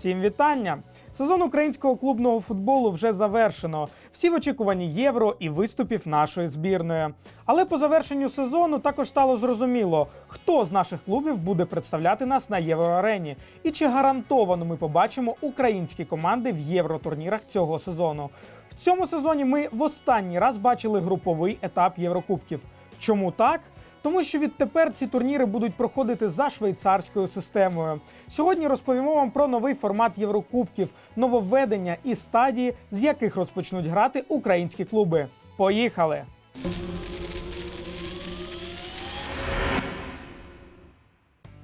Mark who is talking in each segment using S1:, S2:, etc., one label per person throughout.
S1: Всім вітання! Сезон українського клубного футболу вже завершено. Всі в очікуванні євро і виступів нашої збірної. Але по завершенню сезону також стало зрозуміло, хто з наших клубів буде представляти нас на євроарені, і чи гарантовано ми побачимо українські команди в євротурнірах цього сезону. В цьому сезоні ми в останній раз бачили груповий етап Єврокубків. Чому так? Тому що відтепер ці турніри будуть проходити за швейцарською системою. Сьогодні розповімо вам про новий формат Єврокубків, нововведення і стадії, з яких розпочнуть грати українські клуби. Поїхали!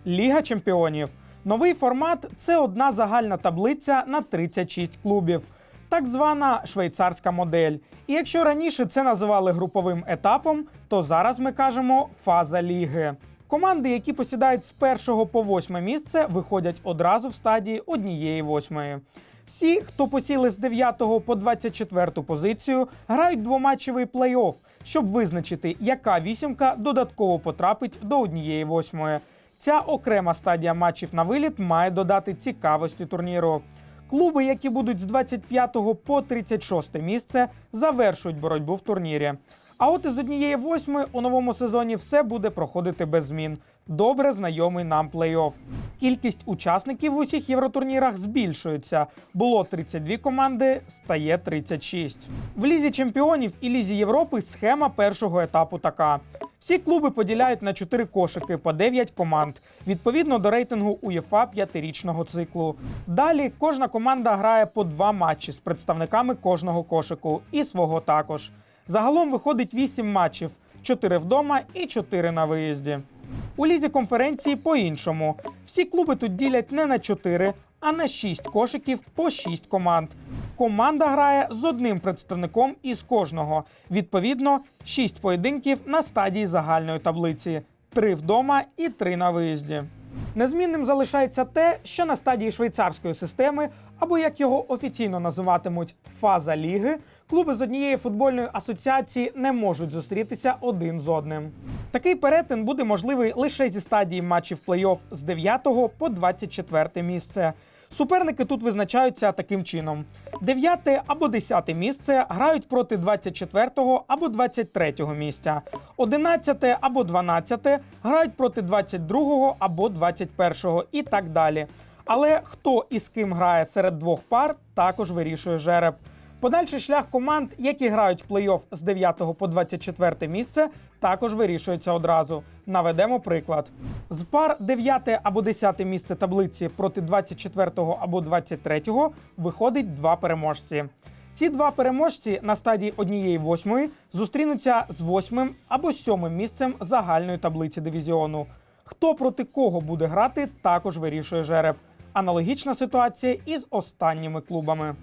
S1: Ліга чемпіонів. Новий формат це одна загальна таблиця на 36 клубів. Так звана швейцарська модель. І якщо раніше це називали груповим етапом, то зараз ми кажемо фаза ліги. Команди, які посідають з першого по восьме місце, виходять одразу в стадії однієї восьмої. Всі, хто посіли з 9 по 24 позицію, грають двоматчевий плей-офф, щоб визначити, яка вісімка додатково потрапить до однієї восьмої. Ця окрема стадія матчів на виліт має додати цікавості турніру. Клуби, які будуть з 25 по 36 місце, завершують боротьбу в турнірі. А от із однієї восьми у новому сезоні все буде проходити без змін. Добре знайомий нам плей-офф. Кількість учасників в усіх євротурнірах збільшується. Було 32 команди, стає 36. В лізі чемпіонів і лізі Європи схема першого етапу така: всі клуби поділяють на 4 кошики по 9 команд, відповідно до рейтингу УЄФА п'ятирічного циклу. Далі кожна команда грає по два матчі з представниками кожного кошику і свого також. Загалом виходить 8 матчів: 4 вдома і 4 на виїзді. У лізі конференції по-іншому. Всі клуби тут ділять не на 4, а на 6 кошиків по 6 команд. Команда грає з одним представником із кожного. Відповідно, 6 поєдинків на стадії загальної таблиці: 3 вдома і 3 на виїзді. Незмінним залишається те, що на стадії швейцарської системи, або як його офіційно називатимуть фаза ліги, клуби з однієї футбольної асоціації не можуть зустрітися один з одним. Такий перетин буде можливий лише зі стадії матчів плей-офф з 9 по 24 місце. Суперники тут визначаються таким чином: 9 або 10 місце грають проти 24 або 23 місця, 11 або 12 грають проти 22 або 21 і так далі. Але хто і з ким грає серед двох пар, також вирішує жереб. Подальший шлях команд, які грають плей-офф з 9 по 24 місце, також вирішується одразу. Наведемо приклад. З пар 9 або 10 місце таблиці проти 24 або 23 виходить два переможці. Ці два переможці на стадії однієї восьмої зустрінуться з восьмим або сьомим місцем загальної таблиці дивізіону. Хто проти кого буде грати, також вирішує жереб. Аналогічна ситуація і з останніми клубами.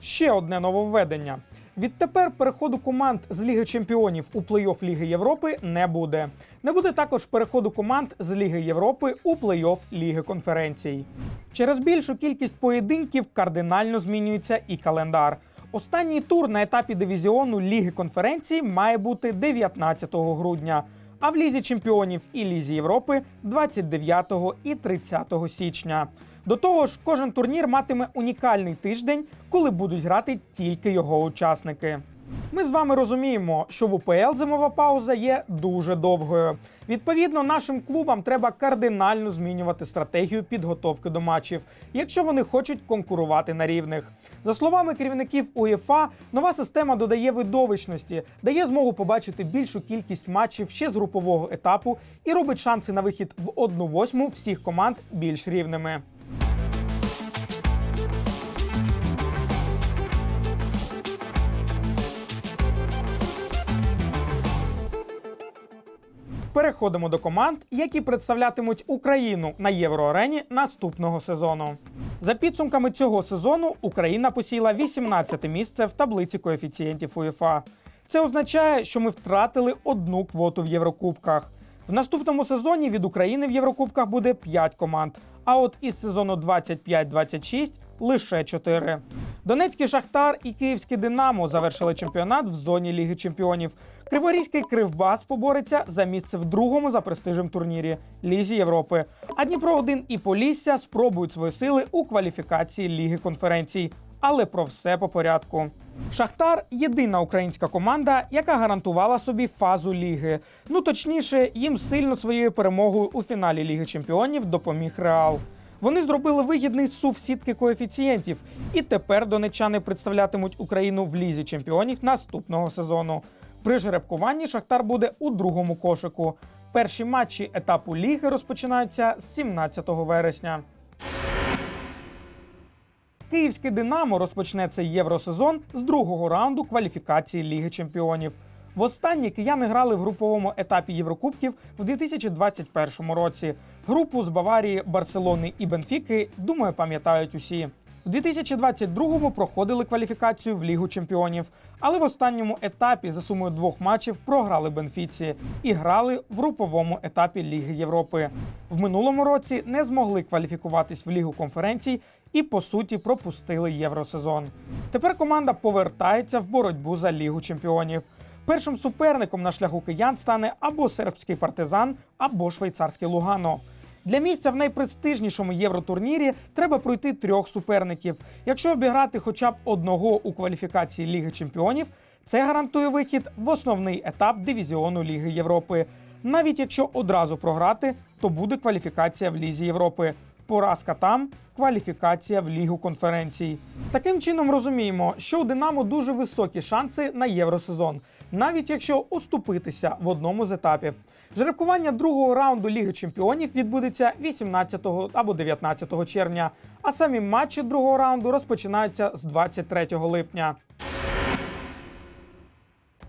S1: Ще одне нововведення. Відтепер переходу команд з Ліги Чемпіонів у плей-офф Ліги Європи не буде. Не буде також переходу команд з Ліги Європи у плей-офф Ліги конференцій. Через більшу кількість поєдинків кардинально змінюється і календар. Останній тур на етапі дивізіону Ліги конференцій має бути 19 грудня, а в Лізі Чемпіонів і Лізі Європи 29 і 30 січня. До того ж, кожен турнір матиме унікальний тиждень, коли будуть грати тільки його учасники. Ми з вами розуміємо, що в УПЛ зимова пауза є дуже довгою. Відповідно, нашим клубам треба кардинально змінювати стратегію підготовки до матчів, якщо вони хочуть конкурувати на рівних. За словами керівників УЄФА, нова система додає видовищності, дає змогу побачити більшу кількість матчів ще з групового етапу і робить шанси на вихід в одну восьму всіх команд більш рівними. Переходимо до команд, які представлятимуть Україну на євроарені наступного сезону. За підсумками цього сезону Україна посіла 18 місце в таблиці коефіцієнтів УЄФА. Це означає, що ми втратили одну квоту в Єврокубках. В наступному сезоні від України в Єврокубках буде 5 команд. А от із сезону 25-26 лише 4. Донецький Шахтар і Київський Динамо завершили чемпіонат в зоні Ліги Чемпіонів. Криворізький Кривбас побореться за місце в другому за престижем турнірі Лізі Європи. А Дніпро 1 і Полісся спробують свої сили у кваліфікації Ліги конференцій. Але про все по порядку. Шахтар єдина українська команда, яка гарантувала собі фазу ліги. Ну точніше, їм сильно своєю перемогою у фіналі Ліги Чемпіонів допоміг Реал. Вони зробили вигідний сув сітки коефіцієнтів, і тепер донечани представлятимуть Україну в лізі чемпіонів наступного сезону. При жеребкуванні Шахтар буде у другому кошику. Перші матчі етапу ліги розпочинаються з 17 вересня. Київське Динамо розпочне цей євросезон з другого раунду кваліфікації Ліги Чемпіонів. Востаннє кияни грали в груповому етапі Єврокубків в 2021 році. Групу з Баварії, Барселони і Бенфіки, думаю, пам'ятають усі. В 2022-му проходили кваліфікацію в Лігу Чемпіонів, але в останньому етапі за сумою двох матчів програли Бенфіці і грали в груповому етапі Ліги Європи. В минулому році не змогли кваліфікуватись в Лігу конференцій і по суті пропустили євросезон. Тепер команда повертається в боротьбу за Лігу Чемпіонів. Першим суперником на шляху киян стане або сербський партизан, або швейцарський Лугано. Для місця в найпрестижнішому євротурнірі треба пройти трьох суперників. Якщо обіграти хоча б одного у кваліфікації Ліги Чемпіонів, це гарантує вихід в основний етап дивізіону Ліги Європи. Навіть якщо одразу програти, то буде кваліфікація в Лізі Європи. Поразка там кваліфікація в Лігу конференцій. Таким чином розуміємо, що у Динамо дуже високі шанси на євросезон, навіть якщо уступитися в одному з етапів. Жеребкування другого раунду Ліги Чемпіонів відбудеться 18 або 19 червня, а самі матчі другого раунду розпочинаються з 23 липня.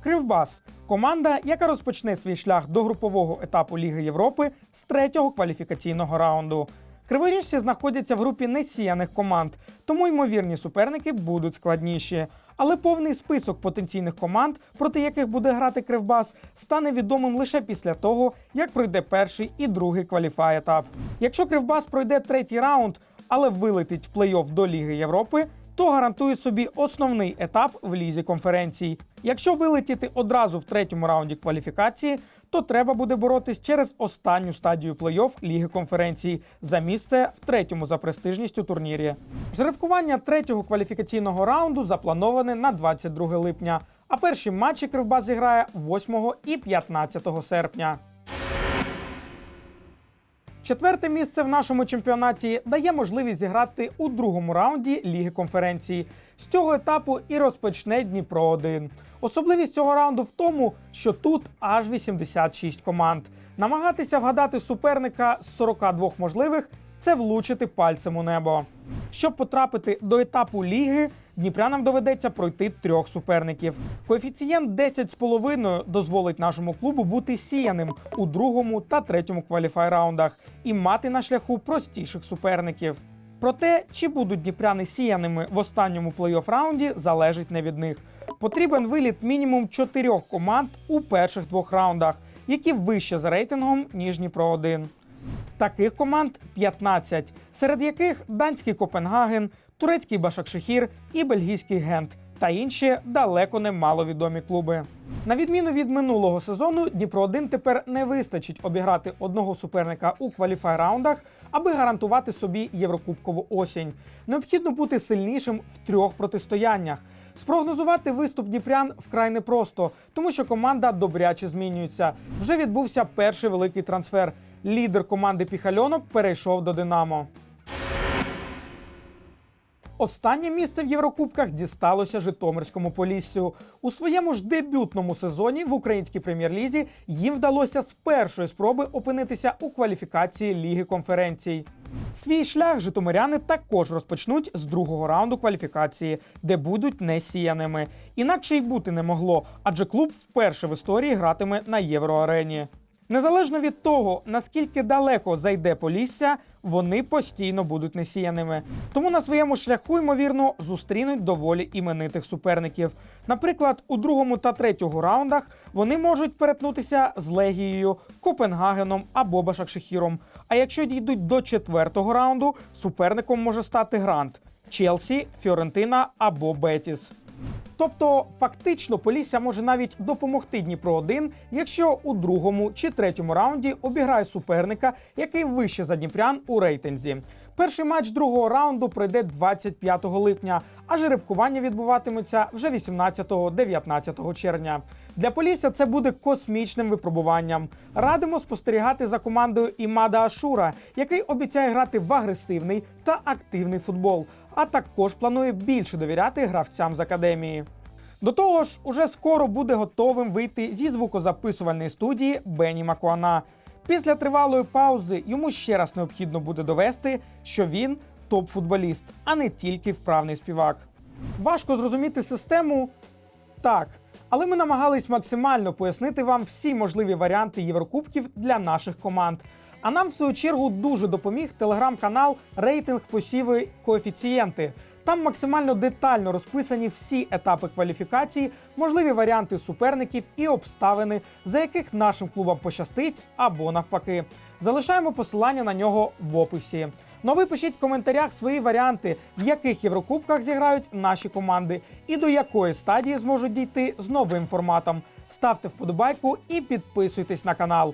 S1: Кривбас команда, яка розпочне свій шлях до групового етапу Ліги Європи з третього кваліфікаційного раунду. Криворіжці знаходяться в групі несіяних команд, тому ймовірні суперники будуть складніші. Але повний список потенційних команд, проти яких буде грати Кривбас, стане відомим лише після того, як пройде перший і другий кваліфай етап. Якщо Кривбас пройде третій раунд, але вилетить в плей-офф до Ліги Європи, то гарантує собі основний етап в лізі конференцій. Якщо вилетіти одразу в третьому раунді кваліфікації, то треба буде боротись через останню стадію плей-офф Ліги конференцій за місце в третьому за престижністю турнірі. Жеребкування третього кваліфікаційного раунду заплановане на 22 липня, а перші матчі Кривбас зіграє 8 і 15 серпня. Четверте місце в нашому чемпіонаті дає можливість зіграти у другому раунді Ліги конференцій. З цього етапу і розпочне Дніпро 1 Особливість цього раунду в тому, що тут аж 86 команд. Намагатися вгадати суперника з 42 можливих це влучити пальцем у небо. Щоб потрапити до етапу ліги, дніпрянам доведеться пройти трьох суперників. Коефіцієнт 10,5 дозволить нашому клубу бути сіяним у другому та третьому кваліфай раундах і мати на шляху простіших суперників. Про те, чи будуть дніпряни сіяними в останньому плей-офф раунді, залежить не від них. Потрібен виліт мінімум чотирьох команд у перших двох раундах, які вище за рейтингом ніж Дніпро 1 Таких команд 15, серед яких данський Копенгаген, турецький Башакшехір і бельгійський Гент. Та інші далеко не маловідомі клуби. На відміну від минулого сезону, Дніпро 1 тепер не вистачить обіграти одного суперника у кваліфай раундах, аби гарантувати собі єврокубкову осінь. Необхідно бути сильнішим в трьох протистояннях. Спрогнозувати виступ Дніпрян вкрай непросто, тому що команда добряче змінюється. Вже відбувся перший великий трансфер. Лідер команди Піхальонок перейшов до Динамо. Останнє місце в Єврокубках дісталося Житомирському Поліссю. У своєму ж дебютному сезоні в українській прем'єр-лізі їм вдалося з першої спроби опинитися у кваліфікації Ліги конференцій. Свій шлях житомиряни також розпочнуть з другого раунду кваліфікації, де будуть несіяними. Інакше й бути не могло, адже клуб вперше в історії гратиме на євроарені. Незалежно від того, наскільки далеко зайде Полісся, вони постійно будуть несіяними. Тому на своєму шляху, ймовірно, зустрінуть доволі іменитих суперників. Наприклад, у другому та третьому раундах вони можуть перетнутися з Легією, Копенгагеном або Башакшехіром. А якщо дійдуть до четвертого раунду, суперником може стати Грант, Челсі, Фіорентина або Бетіс. Тобто, фактично, Полісся може навіть допомогти Дніпро 1 якщо у другому чи третьому раунді обіграє суперника, який вище за Дніпрян у рейтинзі. Перший матч другого раунду пройде 25 липня, а жеребкування відбуватиметься вже 18-19 червня. Для Полісся це буде космічним випробуванням. Радимо спостерігати за командою Імада Ашура, який обіцяє грати в агресивний та активний футбол, а також планує більше довіряти гравцям з академії. До того ж, уже скоро буде готовим вийти зі звукозаписувальної студії Бені Макуана. Після тривалої паузи йому ще раз необхідно буде довести, що він топ-футболіст, а не тільки вправний співак. Важко зрозуміти систему так, але ми намагались максимально пояснити вам всі можливі варіанти Єврокубків для наших команд. А нам, в свою чергу, дуже допоміг телеграм-канал Рейтинг посіви коефіцієнти. Там максимально детально розписані всі етапи кваліфікації, можливі варіанти суперників і обставини, за яких нашим клубам пощастить або навпаки. Залишаємо посилання на нього в описі. Ну а ви пишіть в коментарях свої варіанти, в яких Єврокубках зіграють наші команди, і до якої стадії зможуть дійти з новим форматом. Ставте вподобайку і підписуйтесь на канал.